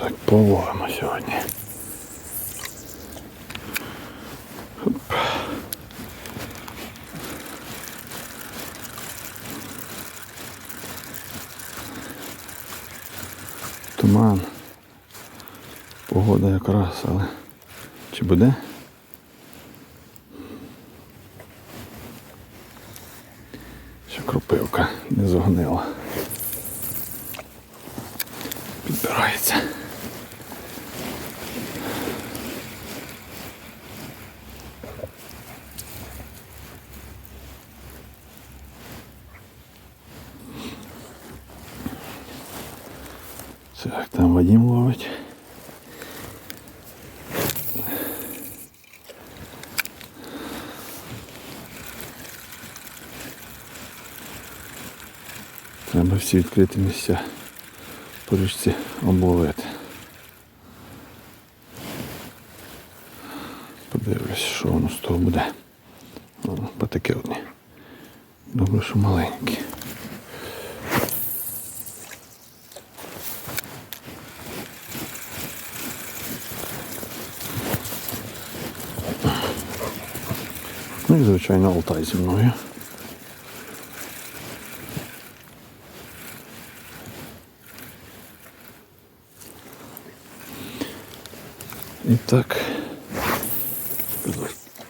Так, половимо сьогодні. Хоп. Туман. Погода якраз, але чи буде? Ще кропивка не зогнила. Підбирається. Так, там Вадим ловить. Треба всі відкриті місця по річці обловити. Подивлюсь, що воно з того буде. О, Патики одні. Добре, що маленькі. Ну і звичайно алтай зі мною. І так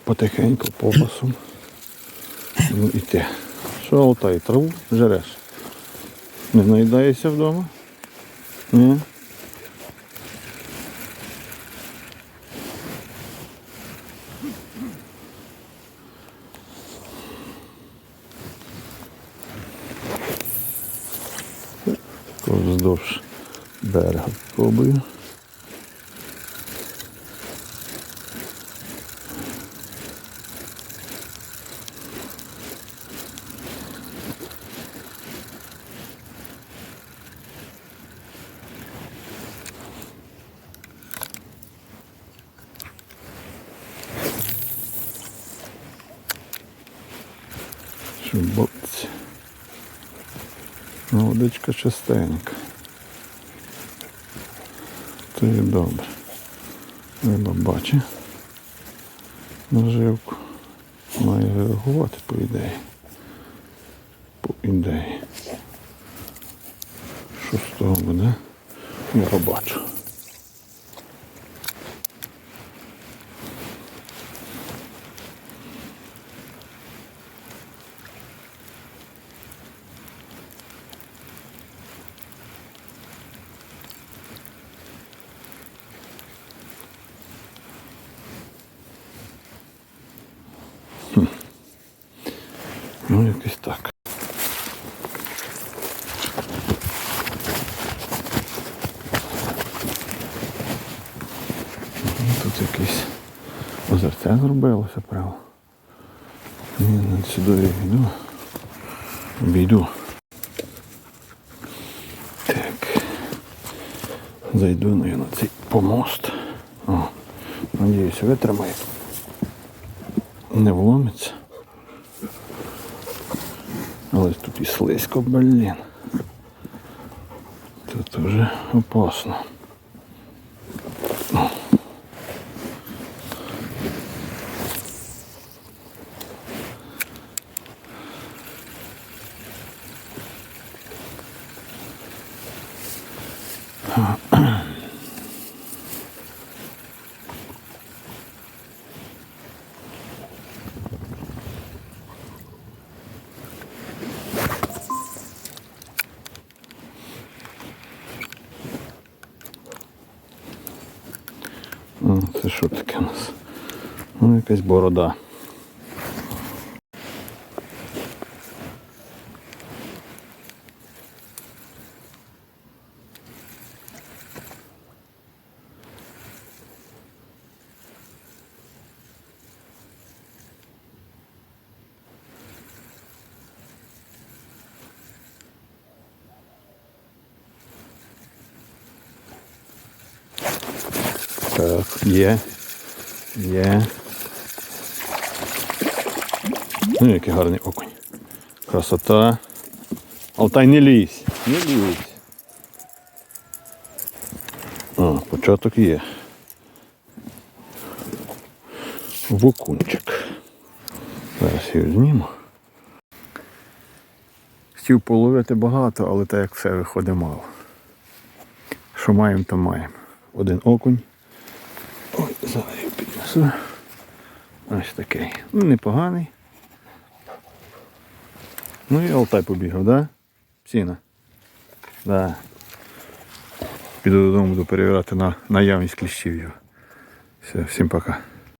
потихеньку попасом ну, іти. Що алтай, траву жереш? Не наїдаєшся вдома? Ні? також вздовж берега спробую. Щоб Ну, водичка чистенька. То і добре. Риба бачить наживку. Має реагувати по ідеї. По ідеї. Що з того буде? Я побачу. Ну, якось так. Ну, Тут якесь озерце зробилося право. Я над сюди йду. Обійду. Так. Зайду ну, на цей помост. О, надіюсь, витримає. Не вломиться. Але тут і слизько, блін. Тут вже опасно. О, це що таке у нас? Ну, якась борода. Так, є. Є. Ну, який гарний окунь. Красота. Алтай не лізь. Не лізь. А, початок є. Вокунчик. Зараз його зніму. Хотів половити багато, але так як все виходить мало. Що маємо, то маємо. Один окунь. Зараз я піднесу. Ось такий. Ну, непоганий. Ну і Алтай побігав, да? Ціна. Да. Піду додому, буду перевіряти на наявність кліщів його. Все, всім пока.